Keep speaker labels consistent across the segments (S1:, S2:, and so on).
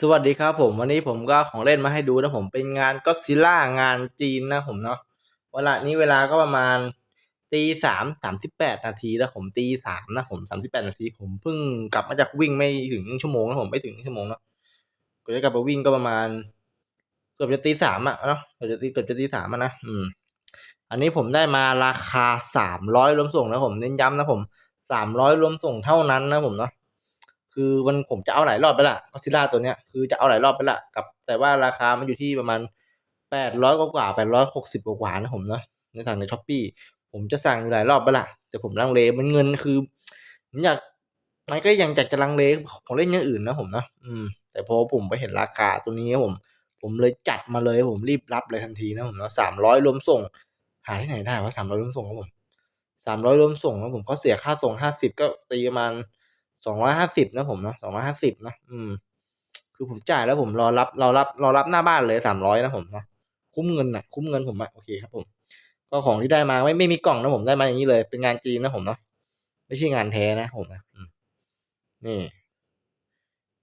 S1: สวัสดีครับผมวันนี้ผมก็ของเล่นมาให้ดูนะผมเป็นงานก็ซิล่างานจีนนะผมเนาะเวลานี้เวลาก็ประมาณตีสามสามสิบแปดนาทีแล้วผมตีสามนะผมสามสิบแปดนาที ผมเพิ่งกลับมาจากวิ่งไม่ถึงชั่วโมงนะผมไม่ถึงชั่วโมงเนาะก็จะกลับมาวิ่งก็ประมาณ เกือบจะตีสามอะเนาะเกือบจะตีเกือบจะตีสามอะนะอืม อันนี้ผมได้มาราคาสามร้อยรวมส่งนะผมเน้นย้ำนะผมสามร้อยรวมส่งเท่านั้นนะผมเนาะ คือมันผมจะเอาหลายรอบไปละก็ซิล่าตัวเนี้ยคือจะเอาหลายรอบไปละกับ แต่ว่าราคามันอยู่ที่ประมาณแปดร้อยกว่าแปดร้อยหกสิบกว่าๆนะผมเนาะในสั่งในช้อปปี้ผมจะสั่งอยู่หลายรอบไปละแต่ผมลังเลมันเงินคือผมอยากมันก็ยังอยากจะลังเลของเล่นอย่างอื่นนะผมเนาะอืม แต่พอผมไปเห็นราคาตัวนี้ผม ผมเลยจัดมาเลยผมรีบรับเลยทันทีนะผมเนาะสามร้อยรวมส่ง หาที่ไหนได้ว่าสามร้อยรวมส่งครับผมสามร้อยรวมส่งนะผมก็เสียค่าส่งห้าสิบก็ตีประมาณ สองร้อยห้าสิบนะผมเนาะสองร้อยห้าสิบนะอืม คือผมจ่ายแล้วผมรอรับรอรับรอรับหน้าบ้านเลยสามร้อยนะผมเนาะคุ้มเงินนะคุ้มเงินผมอะโอเคครับผม ก็ของที่ได้มาไม่ไม่มีกล่องนะผมได้มาอย่างนี้เลย เป็นงานจีนนะผมเนาะไม่ใช่งานแท้นะผมนะมนี่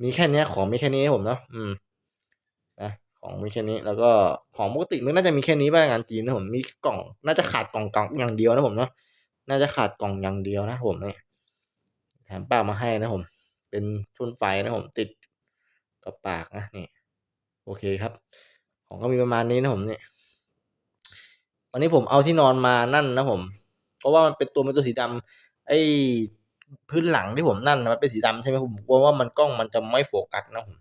S1: มีแค่นี้ของมีแค่นี้ผมเนาะอืมนะของมีแค่นี้ แล้วก็ของปกติมันน่าจะมีแค่นี้บ้างงานจีนนะผมมีกล่อง น่าจะขาดกล่องกล่องอย่างเดียวนะผมเนาะน่าจะขาดกล่องอย่างเดียวนะผมเนี่ย แถมปากมาให้นะผม เป็นทุนไฟนะผมติดกับปากนะนี่โอเคครับ ของก็มีประมาณนี้นะผมเนี่ยวันนี้ผมเอาที่นอนมานั่นนะผม เพราะว่ามันเป็นตัวเป็นตัวสีดำไอ้พื้นหลังที่ผมนั่นมันเป็นสีดำใช่ไหมผมกลัวว่ามันกล้องมันจะไม่โฟกัสนะผม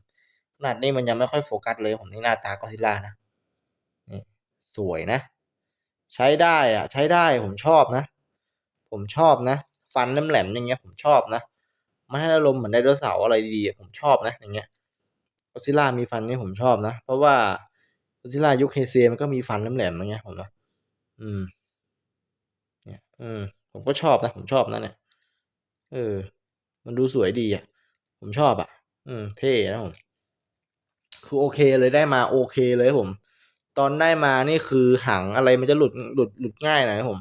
S1: ขนาดนี้มันยังไม่ค่อยโฟกัสเลยผมนี่หน้าตาก็ซิล่านะนี่สวยนะ ใช้ได้อะใช้ได้ผมชอบนะ ผมชอบนะ ฟันแหลมๆอย่างเงี้ยผมชอบนะ มันให้อารมณ์เหมือนไดโนเสาร์อะไรดีผมชอบนะอย่างเงี้ยก็ซิล่ามีฟันนี่ผมชอบนะ เพราะว่าก็ซิล่ายุคเคเซมันก็มีฟันแหลมๆอย่างเงี้ยผมนะอืมเนี่ยอืมผมก็ชอบนะ ผมชอบนะเนี่ยเออ มันดูสวยดีอะ ผมชอบอะ อืม เท่นะผม คือโอเคเลยได้มาโอเคเลยผม ตอนได้มานี่คือหางอะไรมันจะหลุดหลุดหลุดง่ายหน่อยนะผม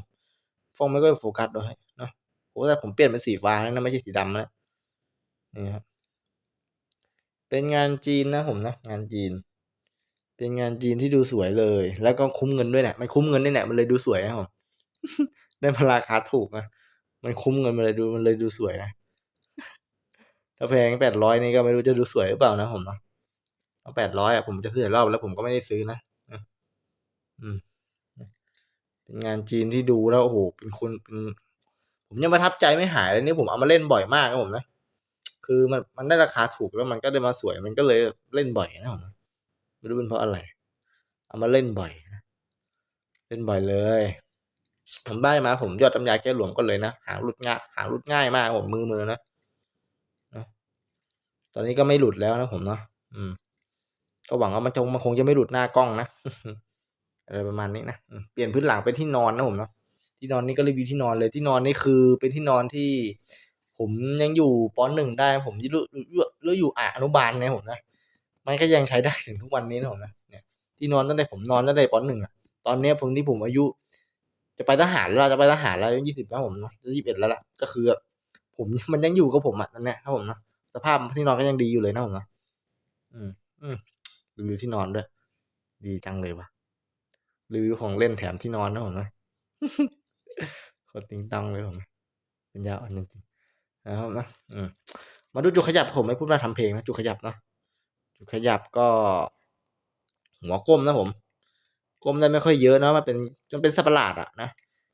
S1: ฟองไม่ก็โฟกัสด้วย โอ้แต่ผมเปลี่ยนเป็นสีฟ้าแล้วนะไม่ใช่สีดำนะนี่ครับเป็นงานจีนนะผมนะงานจีน เป็นงานจีนที่ดูสวยเลย แล้วก็คุ้มเงินด้วยเนี่ยมันคุ้มเงินด้วยเนี่ยมันเลยดูสวยนะผมได้มาราคาถูกนะมันคุ้มเงินมันเลยดูมันเลยดูสวยนะถ้าแพงแปดร้อยนี่ก็ไม่รู้จะดูสวยหรือเปล่านะผมเนาะเอาแปดร้อยอะผมจะซื้อหลายรอบแล้วผมก็ไม่ได้ซื้อนะอืมเป็นงานจีนที่ดูแล้วโอ้โหเป็นคนเป็น ผมยังประทับใจไม่หายเลยนี่ผมเอามาเล่นบ่อยมากนะผมนะคือมันมันได้ราคาถูกแล้วมันก็ได้มาสวยมันก็เลยเล่นบ่อยนะผมไม่รู้เป็นเพราะอะไร เอามาเล่นบ่อยนะเล่นบ่อยเลย ผมได้มา ผมยอดตำยาแก้หลวงก็เลยนะหางหลุดง่ายหางหลุดง่ายมากผมมือมือนะนะตอนนี้ก็ไม่หลุดแล้วนะผมเนาะอืม ก็หวังว่ามันคงมันคงจะไม่หลุดหน้ากล้องนะอะไรประมาณนี้นะเปลี่ยนพื้นหลังเป็นที่นอนนะผมเนาะ ที่นอนนี่ก็รีวิวที่นอนเลยที่นอนนี่คือเป็นที่นอนที่ ผมยังอยู่ปหนึ่งได้ ผมยี่เลือกเลือกอยู่อนุบาลนะผมนะมันก็ยังใช้ได้ถึงทุกวันนี้นะผมนะเนี่ยที่นอนตั้งแต่ผมนอนตั้งแต่ปหนึ่งอะตอนเนี้ยผมที่ผมอายุ จะไปทหารแล้วจะไปทหารแล้วอายุยี่สิบแล้วผมจะยี่สิบเอ็ดแล้วล่ะก็คือ ผมมันยังอยู่กับผมอะนั่นแหละครับผมนะสภาพที่นอนก็ยังดีอยู่เลยนะผมนะอืมอืมรีวิวที่นอนด้วย ดีจังเลยวะรีวิวของเล่นแถมที่นอนนะผมนะ โคตรติงตังเลยผมเป็นยาอ่อนจริงๆนะครับนะมาดูจุดขยับผมไม่พูดว่าทำเพลงนะจุดขยับนะจุดขยับก็ หัวก้มนะผม ก้มได้ไม่ค่อยเยอะนะมันเป็นจนเป็นสัปหลาดอะนะ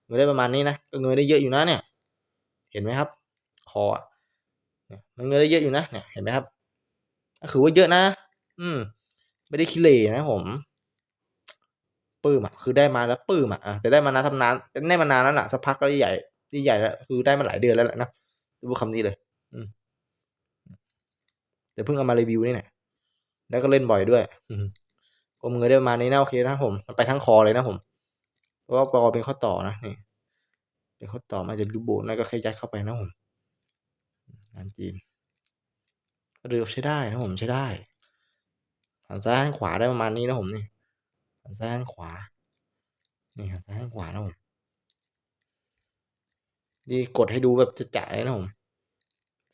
S1: เงยได้ประมาณนี้นะก็เงยได้เยอะอยู่นะเนี่ย เห็นไหมครับ คอเนี่ยมันเงยได้เยอะอยู่นะเนี่ยเห็นไหมครับก็คือว่าเยอะนะ อืม ไม่ได้คิเลนะผม ปื้มอะคือได้มาแล้วปื้มอะแต่ได้มานานทำนานได้มานานแล้วล่ะสักพักก็ใหญ่ใหญ่แล้วคือได้มาหลายเดือนแล้วแหละนะดูคำนี้เลย อืมแต่เพิ่งเอามารีวิวนี่แหละแล้วก็เล่นบ่อยด้วยอืมเงยได้ประมาณนี้นะโอเคนะผมมันไปทั้งคอเลยนะผมเพราะว่าคอเป็นข้อต่อนะนี่เป็นข้อต่อมาจากดูโบนั่นก็แค่ยัดเข้าไปนะผมงานจีนก็ดูใช้ได้นะผมใช้ได้หันซ้ายหันขวาได้ประมาณนี้นะผมนี่ ซ้ายหันขวา นี่หันซ้ายหันขวานะผมนี่กดให้ดูแบบจะจ่ายนะผม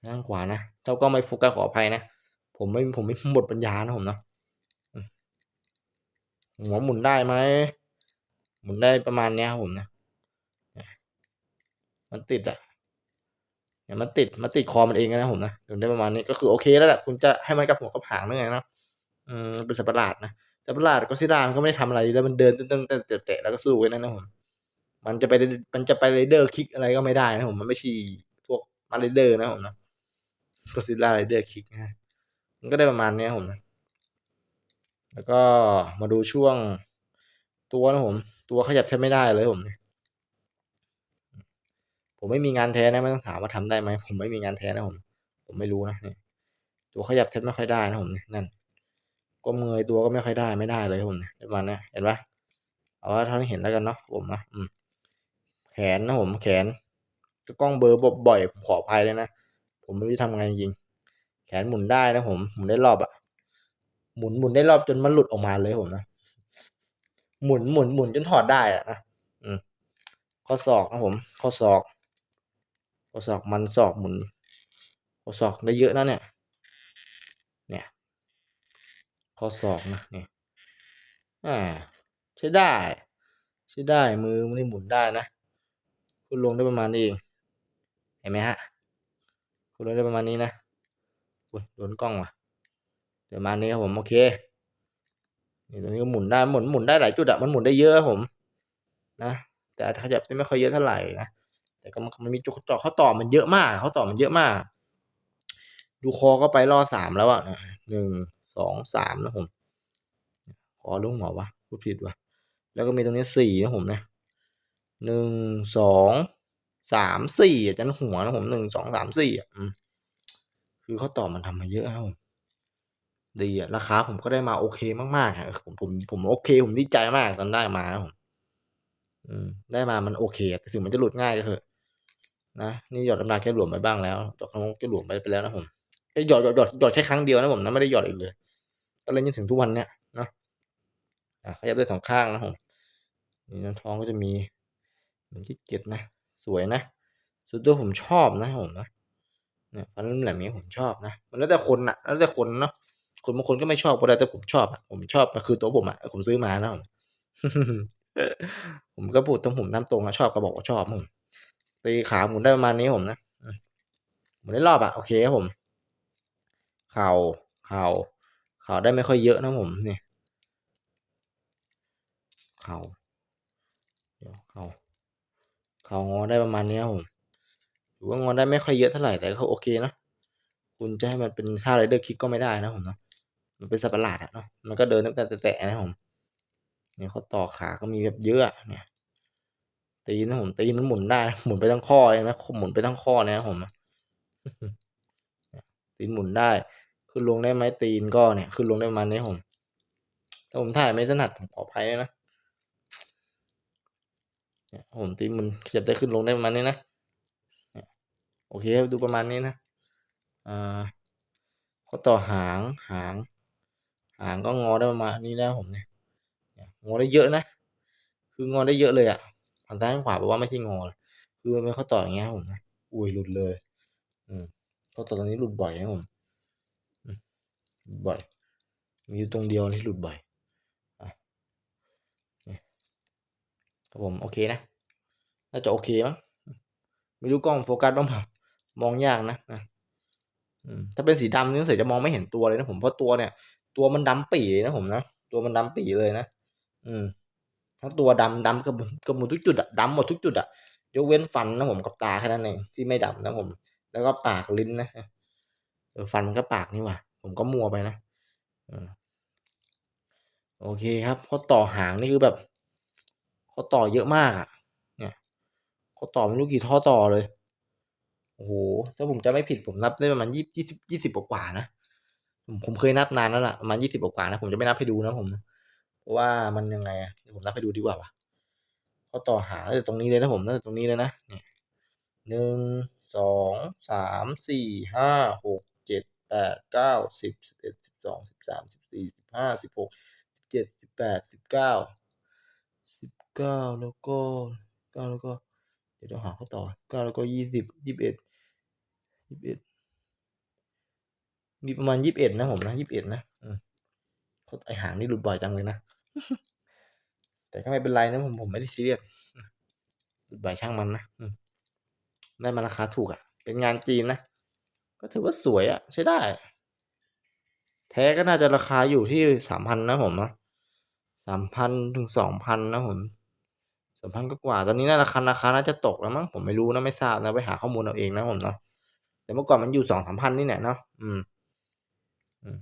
S1: ซ้ายหันขวานะเจ้าก็ไม่โฟกัสขออภัยนะ ผมไม่ผมไม่หมดปัญญานะผมนะหัวหมุนได้ไหมหมุนได้ประมาณเนี้ยครับผมนะมันติดอะเนี่ยมันติดมันติดคอมันเองนะผมนะถึงได้ประมาณนี้ก็คือโอเคแล้วแหละคุณจะให้มันกับหัวกับหางนึกไงนะอืมเป็นสัตว์ประหลาดนะ สัตว์ประหลาดก็ซิล่ามันก็ไม่ได้ทำอะไรแล้วมันเดินเต้นเต้นเตะแล้วก็สู้กันนั่นนะผมมันจะไปมันจะไปเรเดอร์คิกอะไรก็ไม่ได้นะผมมันไม่ใช่พวกมาเรเดอร์นะผมนะก็ซิล่าเรเดอร์คิกนะมันก็ได้ประมาณนี้ผมนะแล้วก็มาดูช่วงตัวนะผม ตัวขยับแทบไม่ได้เลยผมเนี่ยผมไม่มีงานแท้นะไม่ต้องถามว่าทำได้ไหมผมไม่มีงานแท้นะผม ผมไม่รู้นะนี่ตัวขยับแทบไม่ค่อยได้นะผมนั่น ก้มเงยตัวก็ไม่ค่อยได้ไม่ได้เลยผมเนี่ยประมาณนี้เห็นปะเอาว่าเท่าที่เห็นแล้วกันเนาะผมนะอืมแขนนะผมแขนกล้องเบอร์บ่อยผมขออภัยเลยนะผมไม่รู้ทำไงจริงแขนหมุนได้นะผมหมุนได้รอบอะหมุนหมุนได้รอบจนมันหลุดออกมาเลยผมนะหมุนหมุนหมุนจนถอดได้อะนะอืมข้อศอกนะผม ข้อศอกข้อศอกมันศอกหมุนข้อศอกได้เยอะนะเนี่ย ข้อศอกนะเนี่ยอ่าใช้ได้ ใช้ได้มือมันนี่หมุนได้นะคุณลงได้ประมาณนี้เอง เห็นไหมฮะคุณลงได้ประมาณนี้นะอุ้ยโดนกล้องว่ะประมาณนี้ครับผมโอเคนี่ตรงนี้ก็หมุนได้หมุนหมุนได้หลายจุดอะมันหมุนได้เยอะผม นะแต่อาจจะขยับได้ไม่ค่อยเยอะเท่าไหร่นะแต่ก็มันมีจุดต่อเขาต่อมันเยอะมากเขาต่อมันเยอะมาก ดูคอก็ไปรอสามแล้วอะหนึ่ง สองสามนะผมขอลุงหมอวะพูดผิดวะแล้วก็มีตรงนี้สี่นะผมนะหนึ่งสองสามสี่อาจารย์หัวนะผมหนึ่งสองสามสี่อะคือเขาตอบมันทำมาเยอะนะผมดีอะราคาผมก็ได้มาโอเคมากๆอะผมผมผมโอเค ผมดีใจมากตอนได้มานะผมอืมได้มามันโอเคแต่ถึงมันจะหลุดง่ายก็เถอะนะนี่หยอดน้ำตาแค่หลวมไปบ้างแล้วหยอดคงแค่หลวมไปไปแล้วนะผมแค่หยอดหยอดหยอดหยอดแค่ครั้งเดียวนะผมนะไม่ได้หยอดอีกเลย ก็เล่นจนถึงทุกวันเนี้ยเนาะอะขยับได้สองข้างนะผมนี่น้ำท้องก็จะมีเหมือนที่เก็ดนะ สวยนะส่วนตัวผมชอบนะผมนะเนี่ยฟันแหลมๆนี้ผมชอบนะมันแล้วแต่คนอะแล้วแต่คนเนาะคนบางคนก็ไม่ชอบก็ได้แต่ผมชอบอะผมชอบมันคือตัวผมอะผมซื้อมานะผมผมก็พูดตรงผมน้ำตรงอะชอบก็บอกว่าชอบผมตีขาหมุนได้ประมาณนี้ผมนะหมุนได้รอบอะโอเคครับผม เข่าเข่าเขาได้ไม่ค่อยเยอะนะผมนี่เขาเดี๋ยวเขาเขางอได้ประมาณนี้ครับผมถือว่างอได้ไม่ค่อยเยอะเท่าไหร่แต่ก็โอเคนะคุณจะให้มันเป็นท่าไรเดอร์คิกก็ไม่ได้นะผมเนาะมันเป็นสัตว์ประหลาดอะเนาะมันก็เดินตั้งแต่แตะนะผมเนี่ยเขาต่อขาก็มีแบบเยอะเนี่ยตีนะผมตีนมันหมุนได้หมุนไปทั้งข้อเลยนะหมุนไปทั้งข้อนะผมตีนหมุนได้ ขึ้นลงได้ไหมตีนก็เนี่ย ขึ้นลงได้ประมาณนี้ผมถ้าผมถ่ายไม่ถนัดผมขออภัยนะเนี่ยผมตีมันขยับได้ขึ้นลงได้ประมาณนี้นะโอเคดูประมาณนี้นะอ่าข้อต่อหางหาง หางก็งอได้ประมาณนี้นะผมเนี่ยงอได้เยอะนะ คืองอได้เยอะเลยอะทางซ้ายขวาแปลว่าไม่ใช่งอคือมันเป็นข้อต่ออย่างเงี้ยผมนะอุ้ยหลุดเลย อืมข้อต่อตรงนี้หลุดบ่อยนะผม บ่อย มีอยู่ตรงเดียวที่หลุดบ่อยครับผมโอเคนะ น่าจะโอเคมั้ง ไม่รู้กล้องโฟกัสบ้างเปล่ามองยากนะนะถ้าเป็นสีดำนี่รู้สึกจะมองไม่เห็นตัวเลยนะผม เพราะตัวเนี่ย ตัวมันดำปี่เลยนะผมนะ ตัวมันดำปี่เลยนะ อืม ทั้งตัวดำดำกับกับหมดทุกจุดอะดำหมดทุกจุดอะยกเว้นฟันนะผมกับตาแค่นั้นเองที่ไม่ดำนะผม แล้วก็ปากลิ้นนะ เออฟันมันก็ปากนี่ว่ะ ผมก็มัวไปนะโอเคครับเขาต่อหางนี่คือแบบเขาต่อเยอะมากอะเนี่ยเขาต่อไม่รู้กี่ท่อต่อเลยโอ้โหถ้าผมจะไม่ผิดผมนับได้ประมาณยี่สิบยี่สิบกว่านะผมผมเคยนับนานแล้วล่ะประมาณยี่สิบกว่านะผมจะไม่นับให้ดูนะผมเพราะว่ามันยังไงอะเดี๋ยวผมนับให้ดูดีกว่าวะเขาต่อหาตั้งแต่ตรงนี้เลยนะผมตั้งแต่ตรงนี้เลยนะเนี่ยหนึ่งสองสามสี่ห้าหก แปดเก้าสิบสิบเอ็ดสิบสองสิบสามสิบสี่สิบห้าสิบหกสิบเจ็ดสิบแปดสิบเก้าสิบเก้าแล้วก็เก้าแล้วก็ เดี๋ยวเราหาเขาต่อเก้าแล้วก็ยี่สิบยี่สิบเอ็ดยี่สิบเอ็ดมีประมาณยี่สิบเอ็ดนะผมนะยี่สิบเอ็ดนะอืมไอหางนี่หลุดบ่อยจังเลยนะ แต่ก็ไม่เป็นไรนะผมผมไม่ได้ซีเรียสหลุดบ่อยช่างมันนะอืมได้มาราคาถูกอะ่ะ เป็นงานจีนนะ ก็ถือว่าสวยอะใช้ได้ แท้ก็น่าจะราคาอยู่ที่สามพันนะผมนะสามพันถึงสองพันนะผมสามพันก็กว่า ตอนนี้น่าราคาราคาน่าจะตกแล้วมั้งผมไม่รู้นะไม่ทราบนะไปหาข้อมูลเอาเองนะผมเนาะแต่เมื่อก่อนมันอยู่สองสามพันนี่แหละเนาะอืมอืม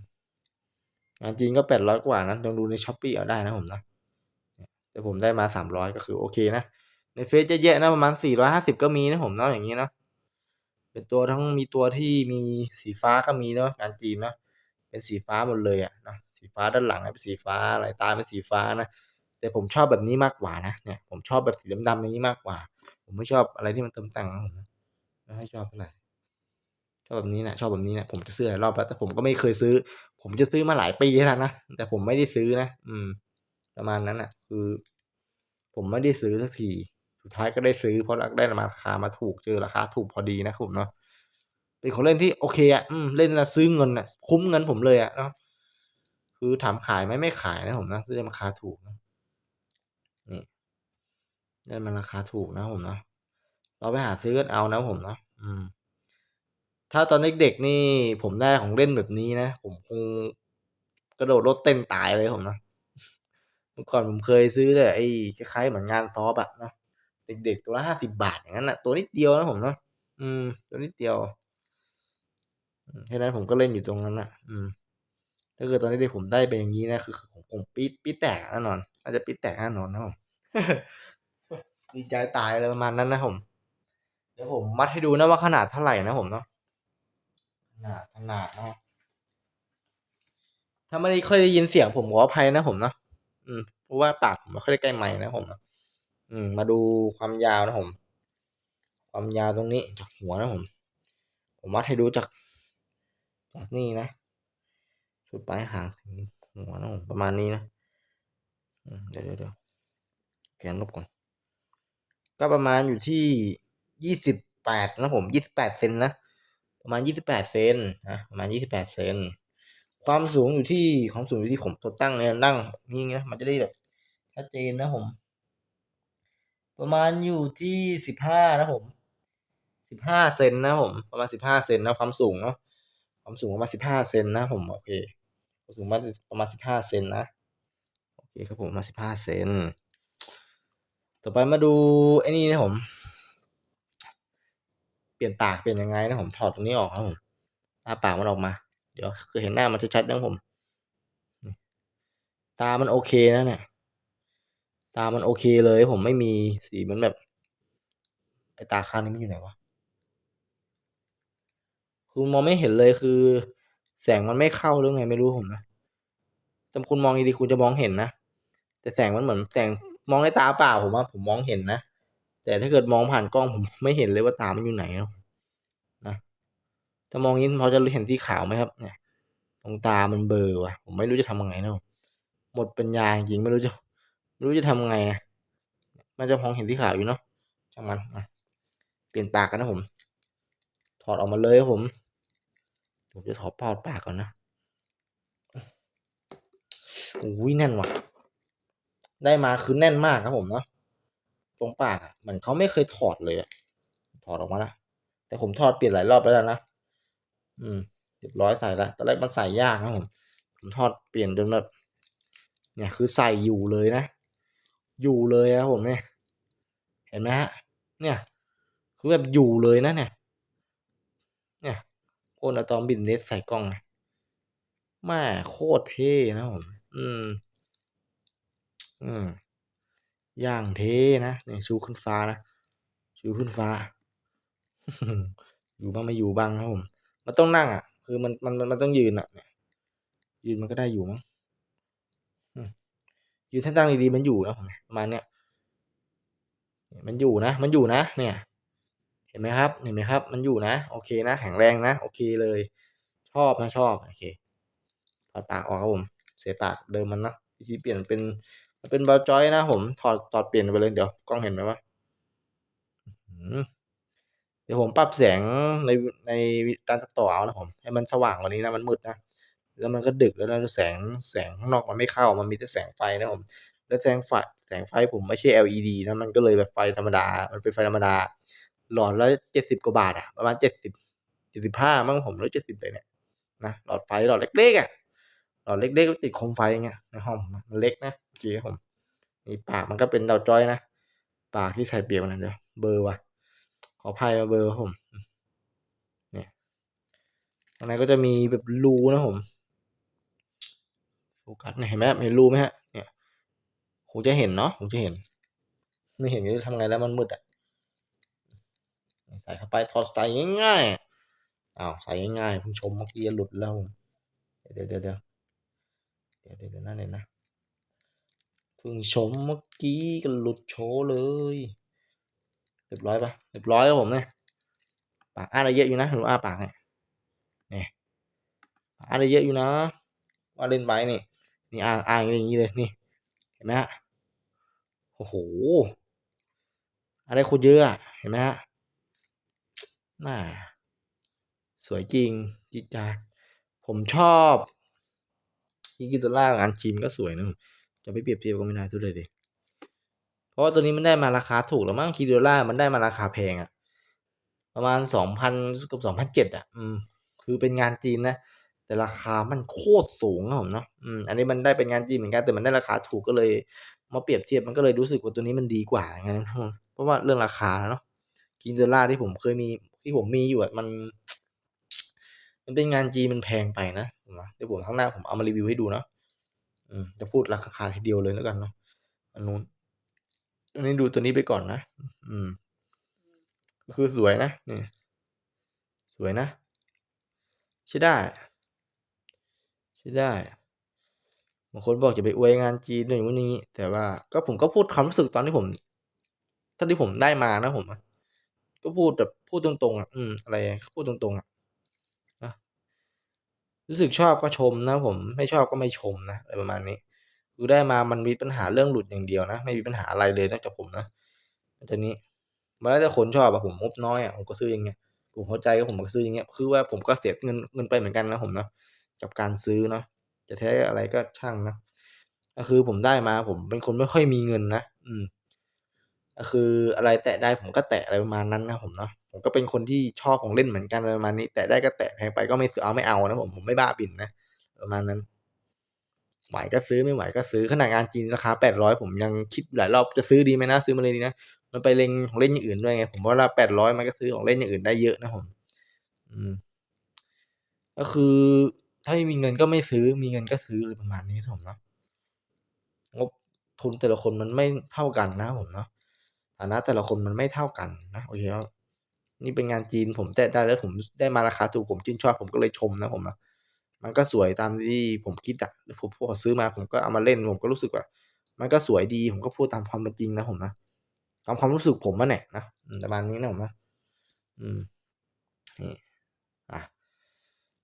S1: งานจีนก็แปดร้อยกว่านะลองดูในช้อปปี้เอาได้นะผมนะแต่ผมได้มาสามร้อยก็คือโอเคนะในเฟซเยอะๆนะประมาณสี่ร้อยห้าสิบก็มีนะผมเนาะอย่างนี้เนาะ เป็นตัวทั้งมีตัวที่มีสีฟ้าก็มีเนาะงานจีนเนาะเป็นสีฟ้าหมดเลยอะนะสีฟ้าด้านหลังเป็นสีฟ้าลายตาเป็นสีฟ้านะแต่ผมชอบแบบนี้มากกว่านะเนี่ยผมชอบแบบสีดำๆอย่างนี้มากกว่า ผมไม่ชอบอะไรที่มันเติมแต่งนะผมนะไม่ค่อยชอบเท่าไหร่ชอบแบบนี้นะชอบแบบนี้นะผมจะซื้อหลายรอบแล้วแต่ผมก็ไม่เคยซื้อ ผมจะซื้อมาหลายปีแล้วนะแต่ผมไม่ได้ซื้อนะ อืม ประมาณนั้นอะ คือ ผมไม่ได้ซื้อสักที สุดท้ายก็ได้ซื้อเพราะได้ราคามาถูกเจอราคาถูกพอดีนะครับผมเนาะเป็นของเล่นที่โอเคอะเล่นแล้วซื้อเงินอะคุ้มเงินผมเลยอะเนาะคือถามขายไหมไม่ขายนะผมนะซื้อได้ราคาถูกนะนี่ได้มาราคาถูกนะผมนะเราไปหาซื้อกันเอานะผมนะอืม ถ้าตอนเด็กๆนี่ ผมได้ของเล่นแบบนี้นะผมคงกระโดดรถเต้นตายเลยผมนะเมื่อก่อนผมเคยซื้อแต่ไอ้คล้ายๆเหมือนงานซอฟอะเนาะ เด็กๆ ตัวละห้าสิบาทอย่างนั้นนะตัวนิดเดียวนะผมเนาะอืม ตัวนิดเดียวแค่นั้นผมก็เล่นอยู่ตรงนั้นนะอืมถ้าเกิดตอนนี้เด็กผมได้ไปอย่างนี้นะคือผมคงปี๊ดปี๊ดแตกแน่นอนอาจจะปี๊ดแตกแน่นอนนะผมดีใจตายอะไรประมาณนั้นนะผมเดี๋ยวผมมัดให้ดูนะว่าขนาดเท่าไหร่นะผมเนาะขนาดขนาดเนาะถ้าไม่ได้ค่อยได้ยินเสียงผมขออภัยนะผมเนาะอืมเพราะว่าปากผมไม่ค่อยได้ใกล้ไมค์นะผม อืม มาดูความยาวนะผม ความยาวตรงนี้จากหัวนะผม ผมวัดให้ดูจาก จากนี่นะสุดปลายหางถึงหัวนะผมประมาณนี้นะเดี๋ยวเดี๋ยวเดี๋ยวแกนลบก่อน ก็ประมาณอยู่ที่ยี่สิบแปดนะผมยี่สิบแปดเซนนะประมาณยี่สิบแปดเซนนะประมาณยี่สิบแปดเซนความสูงอยู่ที่ความสูงอยู่ที่ผมตัวตั้งเนี่ยนั่งนี่นะมันจะได้แบบชัดเจนนะผม ประมาณอยู่ที่สิบห้านะผมสิบห้าเซนนะผม ประมาณสิบห้าเซนนะความสูงเนาะความสูงประมาณสิบห้าเซนนะผมโอเคความสูงประมาณสิบห้าเซนนะโอเคครับผมมาสิบห้าเซนต่อไปมาดูไอ้นี่นะผม เปลี่ยนปากเปลี่ยนยังไงนะผมถอดตรงนี้ออกครับผมหน้าปากมันออกมา เดี๋ยวคือเห็นหน้ามันชัดๆนะผม ตามันโอเคนะเนี่ย ตามันโอเคเลย ผมไม่มีสีมันแบบ ไอตาข้างนี้มันอยู่ไหนวะคือมองไม่เห็นเลยคือ แสงมันไม่เข้าหรือไงไม่รู้ผมนะแต่คุณมองดีๆคุณจะมองเห็นนะแต่แสงมันเหมือนแสงมองในตาเปล่าผมว่าผมมองเห็นนะแต่ถ้าเกิดมองผ่านกล้องผมไม่เห็นเลยว่าตามันอยู่ไหนนะนะถ้ามองนี้พอจะเห็นที่ขาวไหมครับ เนี่ย ตรงตามันเบลอว่ะ ผมไม่รู้จะทำยังไงเนาะหมดปัญญาจริงไม่รู้จะ ไม่รู้จะทำยังไงนะมันจะมองเห็นที่ขาวอยู่เนาะช่างมันเปลี่ยนปากกันนะผม ถอดออกมาเลยครับผม ผมจะถอดปอดปากก่อนนะอุ้ยแน่นว่ะ ได้มาคือแน่นมากครับผมเนาะตรงปากเหมือนเขาไม่เคยถอดเลยอะถอดออกมาละแต่ผมถอดเปลี่ยนหลายรอบแล้วนะอืมเรียบร้อยใส่ละตอนแรกมันใส่ยากนะผมผมทอดเปลี่ยนจนแบบเนี่ยคือใส่อยู่เลยนะ อยู่เลยครับผมเนี่ยเห็นไหมฮะเนี่ยคือแบบอยู่เลยนะเนี่ยเนี่ยโอนอะตอมบินเนสใส่กล้องไงแม่โคตรเท่นะผมอืมอืมย่างเท่นะเนี่ยชูขึ้นฟ้านะชูขึ้นฟ้า อยู่บ้างไม่อยู่บ้างครับผม มันต้องนั่งอะ คือมันมันมันต้องยืนอะเนี่ยยืนมันก็ได้อยู่มั้ง ยืนท่าตั้งดีๆมันอยู่นะผมประมาณเนี้ยมันอยู่นะ มันอยู่นะ เนี่ย เห็นไหมครับ เห็นไหมครับ มันอยู่นะ โอเคนะ แข็งแรงนะ โอเคเลย ชอบนะชอบ โอเคถอดปากออกครับผม เสียปากเดิมมันนะวิธีเปลี่ยนเป็น เป็นบอลจอยนะผม ถอด ถอดเปลี่ยนไปเลยเดี๋ยว กล้องเห็นไหมวะดี๋ยวผมปรับแสงในในการตัดต่อเอานะผม ให้มันสว่างกว่านี้นะ มันมืดนะ แล้วมันก็ดึกแล้วแสงแสงข้างนอกมันไม่เข้ามันมีแต่แสงไฟนะผมแล้วแสงไฟแสงไฟผมไม่ใช่ LED นะมันก็เลยแบบไฟธรรมดา มันเป็นไฟธรรมดา หลอดละเจ็ดสิบกว่าบาทอะประมาณเจ็ดสิบเจ็ดสิบห้ามั้งผมรือเจ็ดสิบเลยเนี่ยนะหลอดไฟหลอดเล็กๆอะหลอดเล็กๆก็ติดโคมไฟอย่างเงี้ยในห้องมันเล็กนะโอเคครับผมนี่ปากมันก็เป็นดาวจอยนะปากที่ใส่เปียกมันนเดียวเบอร์ว่ะขออภัยมาเบอร์ผมเนี่ยข้างในก็จะมีแบบรูนะผม ฟกัสเห็นไหมเห็นรูไหมฮะเนี่ยคงจะเห็นเนาะคงจะเห็น ไม่เห็นจะทำไงแล้วมันมืดอะใส่เข้าไปถอดใส่ง่ายๆอ้าวใส่ง่ายๆเพิ่งชมเมื่อกี้หลุดแล้วผมเดี๋ยวเดี๋ยวเดี๋ยวเดี๋ยวเดี๋ยวเดี๋ยนั่นเองนะเพิ่งชมเมื่อกี้ก็หลุดโชว์เลยเรียบร้อยปะเรียบร้อยครับผมเนี่ยปากอ้าอะไรเยอะอยู่นะหนูอ้าปากเนี่ยเนี่ยอ้าอะไรเยอะอยู่นะว่าเล่นไปนี่ นี่อ้างอ้างอย่างนี้เลยนี่เห็นไหมฮะโอ้โหอะไรคตรเยอะเห็นไหมฮะน่าสวยจริงจิจาดผมชอบยิกิโตล่างานจีมก็สวยนะจะไปเปรียบเทียบก็ไม่ได้ทุกเลยดิเพราะว่าตัวนี้มันได้มาราคาถูกแล้วมั้งคิโดล่ามันได้มาราคาแพงอะประมาณสองพันกับสองพันเจ็ดอะอืมคือเป็นงานจีนนะ แต่ราคามันโคตรสูงอะผมเนาะอืมอันนี้มันได้เป็นงานจีนเหมือนกันแต่มันได้ราคาถูกก็เลย มาเปรียบเทียบมันก็เลยรู้สึกว่าตัวนี้มันดีกว่าไงเพราะว่าเรื่องราคาเนาะกินโดล่าที่ผมเคยมีที่ผมมีอยู่อะมัน มันเป็นงานจีนมันแพงไปนะนะเดี๋ยวผมข้างหน้าผมเอามารีวิวให้ดูเนาะอืมจะพูดราคาทีเดียวเลยแล้วกันเนาะอันนู้นอันนี้ดูตัวนี้ไปก่อนนะ อืม ก็คือสวยนะนี่สวยนะใช่ได้ ใช่ได้บางคนบอกจะไปอวยงานจีนอย่างนู้นอย่างนี้ แต่ว่าก็ผมก็พูดความรู้สึกตอนที่ผมตอนที่ผมได้มานะผมก็พูดแบบพูดตรงๆอะอืมอะไรพูดตรงๆอะนะรู้สึกชอบก็ชมนะผมไม่ชอบก็ไม่ชมนะอะไรประมาณนี้คือได้มามันมีปัญหาเรื่องหลุดอย่างเดียวนะไม่มีปัญหาอะไรเลยนอกจากผมนะตอนนี้มาแล้วแต่คนชอบอะผมงบน้อยอะผมก็ซื้ออย่างเงี้ยผมเข้าใจก็ผมก็ซื้ออย่างเงี้ยคือว่าผมก็เสียเงินเงินไปเหมือนกันนะผมเนาะ กับการซื้อเนาะจะแท้อะไรก็ช่างนะก็คือผมได้มาผมเป็นคนไม่ค่อยมีเงินนะอืมก็คืออะไรแตะได้ผมก็แตะอะไรประมาณนั้นนะผมเนาะผมก็เป็นคนที่ชอบของเล่นเหมือนกันประมาณนี้ แตะได้ก็แตะแพงไปก็ไม่เอาไม่เอานะผมผมไม่บ้าบินนะประมาณนั้นไหวก็ซื้อไม่ไหวก็ซื้อขนาดงานจีนราคาแปดร้อยผมยังคิดหลายรอบจะซื้อดีไหมนะซื้อมาเลยดีนะมันไปเล็งของเล่นอย่างอื่นด้วยไง ผมว่าละแปดร้อยมันก็ซื้อของเล่นอย่างอื่นได้เยอะนะผม อืม ก็คือ ถ้าไม่มีเงินก็ไม่ซื้อ มีเงินก็ซื้อเลยประมาณนี้ผมเนาะงบทุนแต่ละคนมันไม่เท่ากันนะผมเนาะฐานะแต่ละคนมันไม่เท่ากันนะโอเคครับนี่เป็นงานจีนผมแต่ได้แล้วผมได้มาราคาถูกผมชื่นชอบผมก็เลยชมนะผมนะมันก็สวยตามที่ผมคิดอะผมพอซื้อมาผมก็เอามาเล่นผมก็รู้สึกว่า มันก็สวยดีผมก็พูดตามความเป็นจริงนะผมนะตามความรู้สึกผมมาเนี่ยนะประมาณนี้นะผมนะอืมนี่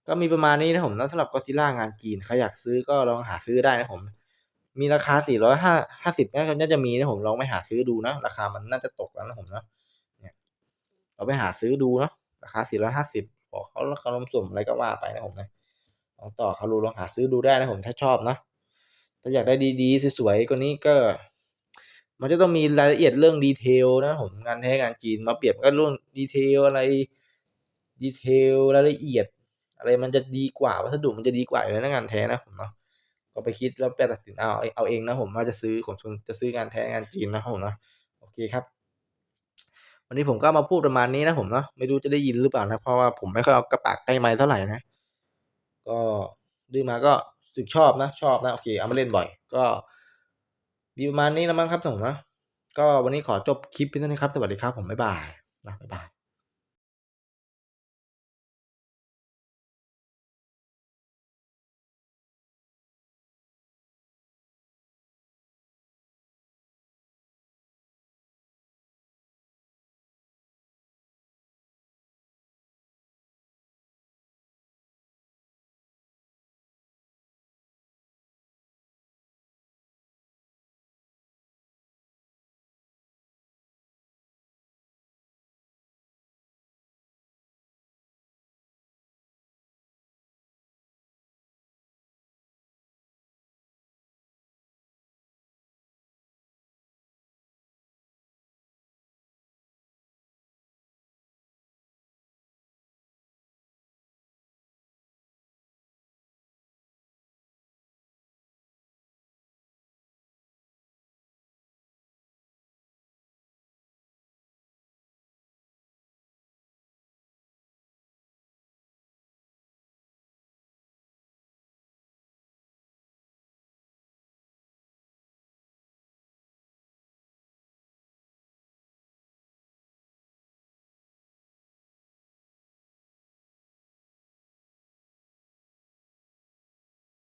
S1: ก็มีประมาณนี้นะผมนะสำหรับก็ซิล่างานจีนใครอยากซื้อก็ลองหาซื้อได้นะผม มีราคา 450น่าจะมีนะผมลองไปหาซื้อดูนะ ราคามันน่าจะตกแล้วนะผมนะเนี่ยเราไปหาซื้อดูเนาะราคา 450บอกเขาราคาลมสุ่มอะไรก็ว่าไปนะผมนะลองต่อเขาดูลองหาซื้อดูได้นะผมถ้าชอบนะถ้าอยากได้ดีๆสวยๆกว่านี้ก็ มันจะต้องมีรายละเอียดเรื่องดีเทลนะผมงานแท้งานจีนมาเปรียบก็เรื่องดีเทลอะไรดีเทลรายละเอียด อะไรมันจะดีกว่าวัสดุมันจะดีกว่าอยู่แล้วนะงานแท้นะผมเนาะก็ไปคิดแล้วไปตัดสินเอาเอาเองนะผมว่าจะซื้อของจะซื้องานแท้งานจีนนะผมเนาะโอเคครับ วันนี้ผมก็มาพูดประมาณนี้นะผมเนาะไม่รู้จะได้ยินหรือเปล่านะเพราะว่าผมไม่ค่อยเอากระปากใกล้ไม้เท่าไหร่นะก็ดื้อมาก็สึกชอบนะชอบนะโอเคเอามาเล่นบ่อย ก็มีประมาณนี้นะมั้งครับผมนะก็วันนี้ขอจบคลิปเพียงเท่านี้ครับ สวัสดีครับผมบ๊ายบายนะบ๊ายบาย